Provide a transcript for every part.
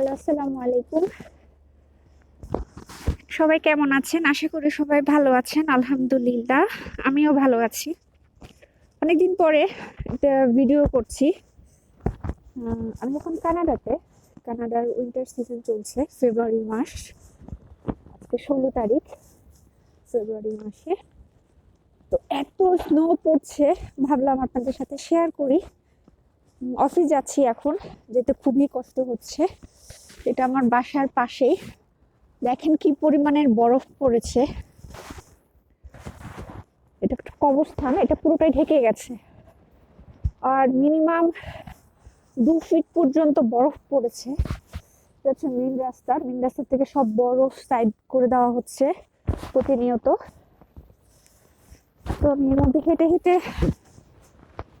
Hello, আসসালামু আলাইকুম। সবাই কেমন আছেন? আশা করি সবাই ভালো আছেন, আলহামদুলিল্লাহ, আমিও ভালো আছি। অনেকদিন পরে একটা ভিডিও করছি। আমি এখন কানাডাতে। কানাডার উইন্টার সিজন চলছে ফেব্রুয়ারি মাস। আজকে ষোলো তারিখ ফেব্রুয়ারি মাসে। তো এত স্নো পড়ছে, ভাবলাম আপনাদের সাথে শেয়ার করি। অফিস যাচ্ছি এখন, যেতে খুবই কষ্ট হচ্ছে। এটা আমার বাসার পাশেই। দেখেন কি পরিমাণের বরফ পড়েছে। এটা একটা কবরস্থান, এটা পুরোটাই ঢেকে গেছে। আর মিনিমাম দু ফিট পর্যন্ত বরফ পড়েছে। এটা হচ্ছে মেন রাস্তা। মেন রাস্তা থেকে সব বরফ সাইড করে দেওয়া হচ্ছে প্রতিনিয়ত। তো আমি এর মধ্যে হেঁটে হেঁটে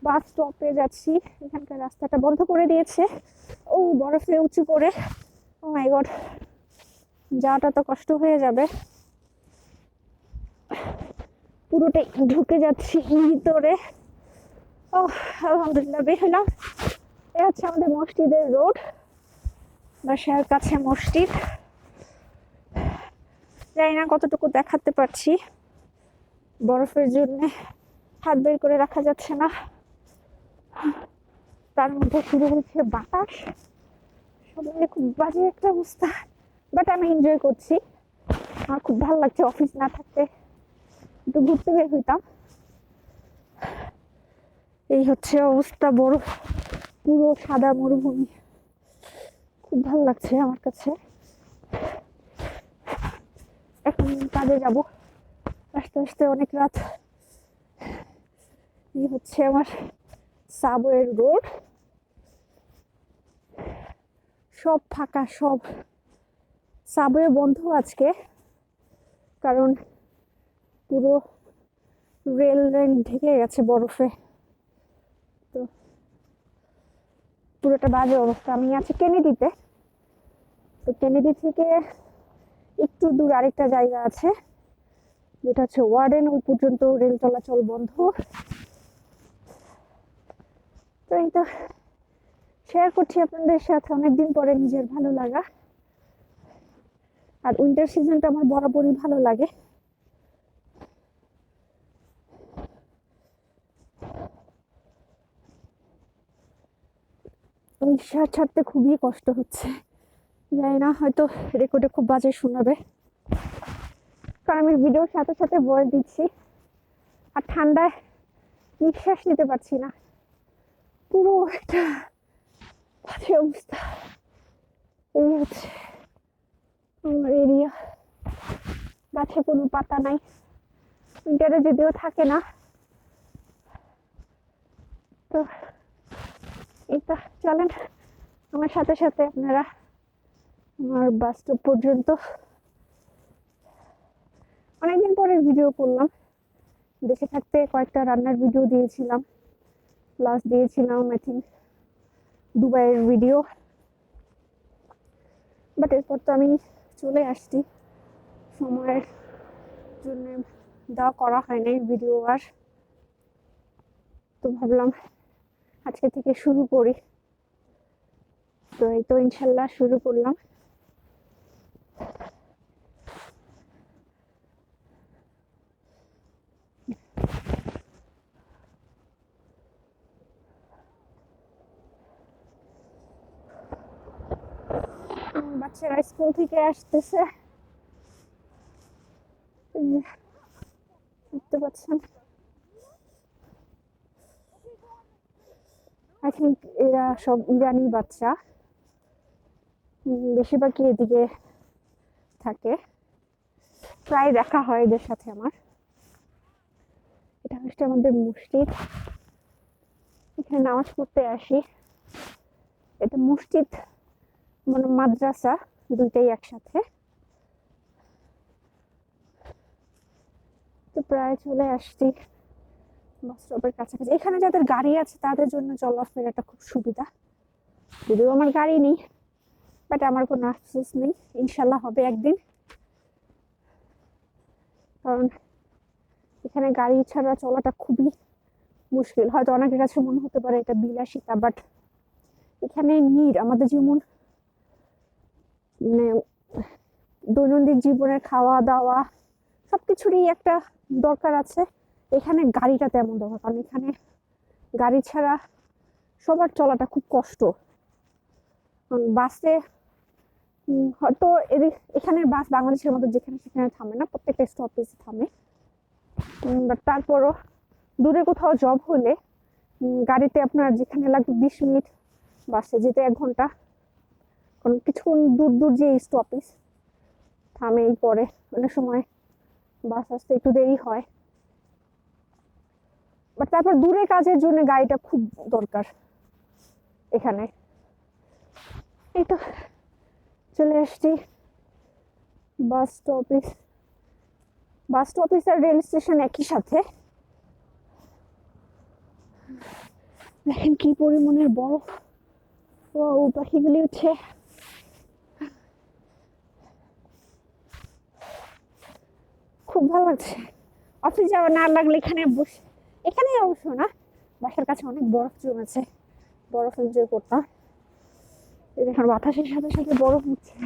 বাস স্টপে যাচ্ছি। এখানকার রাস্তাটা বন্ধ করে দিয়েছে। ও, বরফে উঁচু করে। ও মাই গড যাওয়াটা তো কষ্ট হয়ে যাবে। পুরোটাই ঢুকে যাচ্ছি ভিতরে। ও আলহামদুলিল্লাহ, বের হলাম। এ হচ্ছে আমাদের মসজিদের রোড। বাসার কাছে মসজিদ। জানি না কতটুকু দেখাতে পারছি। বরফের জন্য হাত বের করে রাখা যাচ্ছে না। তার মধ্যে শুরু হয়েছে বাতাস। সব খুব বাজে একটা অবস্থা। বাট আমি এনজয় করছি। আমার খুব ভালো লাগছে অফিস না থাকতে। একটু ঘুরতে বের হইতাম। এই হচ্ছে অবস্থা, বড়, পুরো সাদা মরুভূমি। খুব ভালো লাগছে আমার কাছে। এখন কাজে যাব। আস্তে আস্তে অনেক রাত। এই হচ্ছে আমার সাবওয়ের রোড সব ফাঁকা, সব সাবওয়ে বন্ধ আজকে। কারণ পুরো রেল লাইন ঢেকে গেছে বরফে। তো পুরোটা বাজে অবস্থা। আমি আছি কেনেডিতে। তো কেনেডি থেকে একটু দূর আরেকটা জায়গা আছে, যেটা হচ্ছে ওয়ার্ডেন। ওই পর্যন্ত রেল চলাচল বন্ধ। তো এই তো শেয়ার করছি আপনাদের সাথে, অনেকদিন পরে নিজের ভালো লাগা। আর উইন্টার সিজনটা আমার বরাবরই ভালো লাগে। নিঃশ্বাস ছাড়তে খুবই কষ্ট হচ্ছে। জানি না, হয়তো রেকর্ডে খুব বাজে শোনাবে। কারণ আমি ভিডিওর সাথে সাথে ভয়েস দিচ্ছি। আর ঠান্ডায় নিঃশ্বাস নিতে পারছি না। পুরো একটা বাজে অবস্থা। এই হচ্ছে আমার এরিয়া গাছে কোনো পাতা নাই। উইন্টারে যদিও থাকে না। তো এটা চলেন। আমার সাথে সাথে আপনারা আমার বাস স্টপ পর্যন্ত। অনেকদিন পরে ভিডিও করলাম। দেখে থাকতে কয়েকটা রান্নার ভিডিও দিয়েছিলাম। প্লাস দিয়েছিলাম আই থিঙ্ক দুবাইয়ের ভিডিও বাট এরপর তো আমি চলে আসছি। সময়ের জন্য দেওয়া করা হয় নাই ভিডিও আর। তো ভাবলাম আজকে থেকে শুরু করি। তো এই তো ইনশাল্লাহ শুরু করলাম। বাচ্চারা স্কুল থেকে আসতেছে। দেখতে পাচ্ছেন। আই থিঙ্ক এরা সব ইরানি বাচ্চা। বেশিরভাগই এদিকে থাকে। প্রায় দেখা হয় এদের সাথে আমার। এটা হচ্ছে আমাদের মসজিদ। এখানে নামাজ পড়তে আসি। এটা মসজিদ মানে মাদ্রাসা দুইটাই একসাথে। তো প্রায় চলে আসছি বাস স্টপের কাছাকাছি। এখানে যাদের গাড়ি আছে, তাদের জন্য চলাফেরাটা খুব সুবিধা। যদিও আমার গাড়ি নেই বাট আমার কোনো আফসোস নেই। ইনশাল্লাহ হবে একদিন। কারণ এখানে গাড়ি ছাড়া চলাটা খুবই মুশকিল। হয়তো অনেকের কাছে মনে হতে পারে এটা বিলাসিতা বাট এখানে নির, আমাদের যেমন মানে দৈনন্দিন জীবনের খাওয়া দাওয়া সব কিছুরই একটা দরকার আছে। এখানে গাড়িটা তেমন দরকার, কারণ এখানে গাড়ি ছাড়া সবার চলাটা খুব কষ্ট। বাসে হয়তো এদিক, এখানের বাস বাংলাদেশের মতো যেখানে সেখানে থামে না, প্রত্যেকটা স্টপেজে থামে। বাট তারপরও দূরে কোথাও জব হলে গাড়িতে আপনার যেখানে লাগবে বিশ মিনিট বাসে যেতে এক ঘণ্টা কারণ কিছুক্ষণ দূর দূর যে স্টপেজ থামেই পরে। অনেক সময় বাস আসতে একটু দেরি হয়। বাট তারপর দূরে কাজের জন্য গাড়িটা খুব দরকার এখানে। এই তো চলে আসছি বাস স্টপেজ বাস স্টপেজ আর রেল স্টেশন একই সাথে। দেখেন কি পরিমাণের বরফ। ও পাখিগুলি উঠছে। খুব ভালো লাগছে। অফিস যাওয়া না লাগলে এখানে বসে এখানে অবশ্য না, বাসার কাছে অনেক বরফ জমেছে, বরফ এনজয় করতাম। এই দেখেন, বাতাসের সাথে সাথে বরফ উঠছে।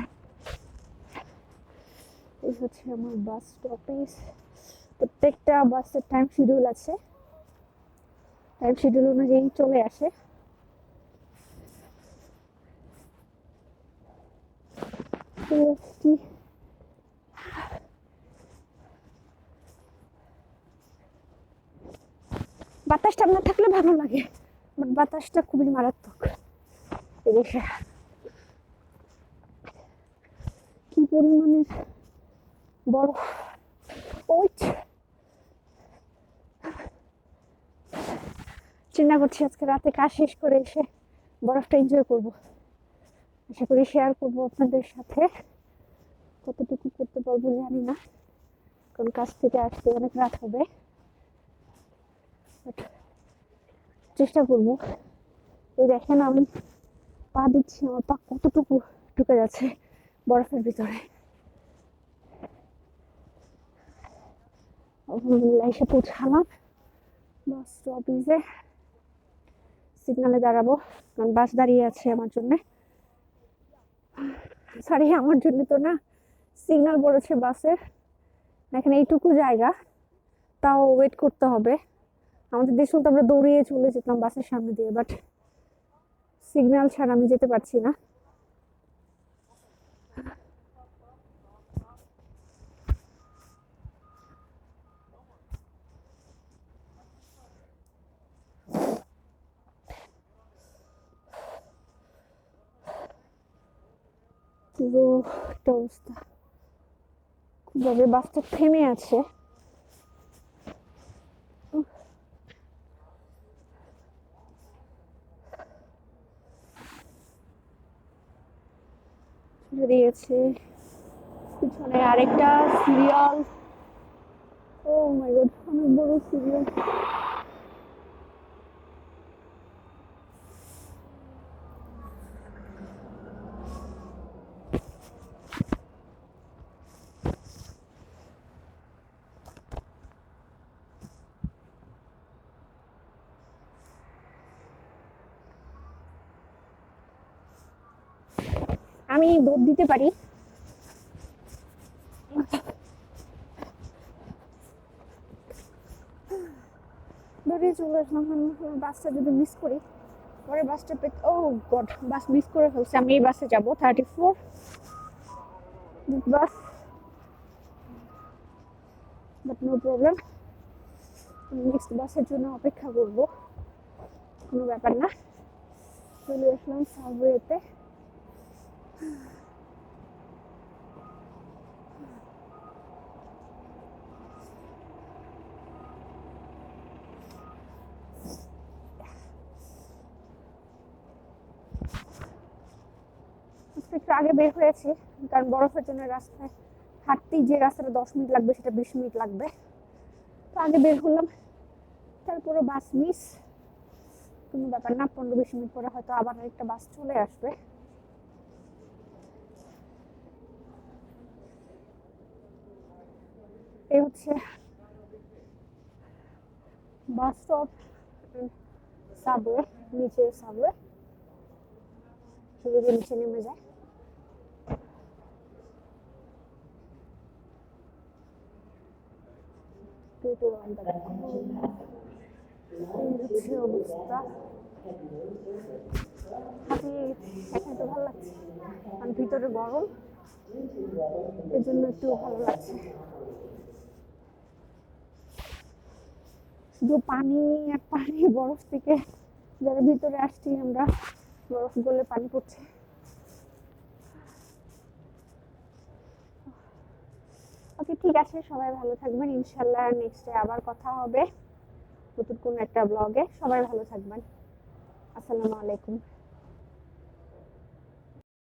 এই হচ্ছে আমার বাস স্টপেজ প্রত্যেকটা বাসের টাইম শিডিউল আছে। টাইম শিডিউল অনুযায়ী চলে আসে। চলে বাতাসটা আপনার থাকলে ভালো লাগে বাট বাতাসটা খুবই মারাত্মক। কি পরিমাণের বরফ ওই চিন্তা করছি আজকে রাতে কাজ শেষ করে এসে বরফটা এনজয় করব। আশা করি শেয়ার করব আপনাদের সাথে। কতটুকু করতে পারব জানি না, কারণ কাজ থেকে আসতে অনেক রাত হবে। চেষ্টা করব। এই দেখেন আমি পা দিচ্ছি, আমার পা কতটুকু ঢুকে যাচ্ছে বরফের ভিতরে। এসে পৌঁছালাম। বাস স্টপেজে সিগনালে দাঁড়াবো, কারণ বাস দাঁড়িয়ে আছে আমার জন্যে। সরি, আমার জন্য তো না, সিগনাল পড়েছে বাসের। এখানে এইটুকু জায়গা, তাও ওয়েট করতে হবে। আমাদের দেশ তো আমরা দৌড়িয়ে চলে যেতাম বাসের সামনে দিয়ে বাট সিগন্যাল ছাড়া আমি যেতে পারছি না। পুরো একটা অবস্থা। বাসটা থেমে আছে। দিয়েছে। পিছনে আরেকটা সিরিয়াল ও মাই গড অনেক বড় সিরিয়াল আমি দৌড় দিতে পারি। দৌড়িয়ে চলে আসলাম বাসটা যদি মিস করি পরে বাসটা পেতে ও গড বাস মিস করে ফেলছে। আমি এই বাসে যাব thirty four bus but no problem next বাসের জন্য অপেক্ষা করব। কোনো ব্যাপার না। চলে আসলাম সাবওয়েতে একটু আগে বের হয়েছি, কারণ বরফের জন্য রাস্তায় হাঁটতেই যে রাস্তাটা দশ মিনিট লাগবে, সেটা বিশ মিনিট লাগবে। তো আগে বের হলাম তারপরে বাস মিস কোনো ব্যাপার না, পনেরো বিশ মিনিট পরে হয়তো আবার একটা বাস চলে আসবে। এই হচ্ছে বাস স্টপ সাবওয়ে নিচে সাবওয়ে নিচে নেমে যায়। অবস্থা। ভালো লাগছে ভিতরে গরম। জন্য একটু ভালো লাগছে। শুধু পানি আর পানি বরফ থেকে যারা ভিতরে আসছি আমরা, বরফ গলে পানি পড়ছে। ওকে, ঠিক আছে, সবাই ভালো থাকবেন, ইনশাল্লাহ নেক্সটে আবার কথা হবে নতুন কোনো একটা ব্লগে সবাই ভালো থাকবেন। আসসালামু আলাইকুম।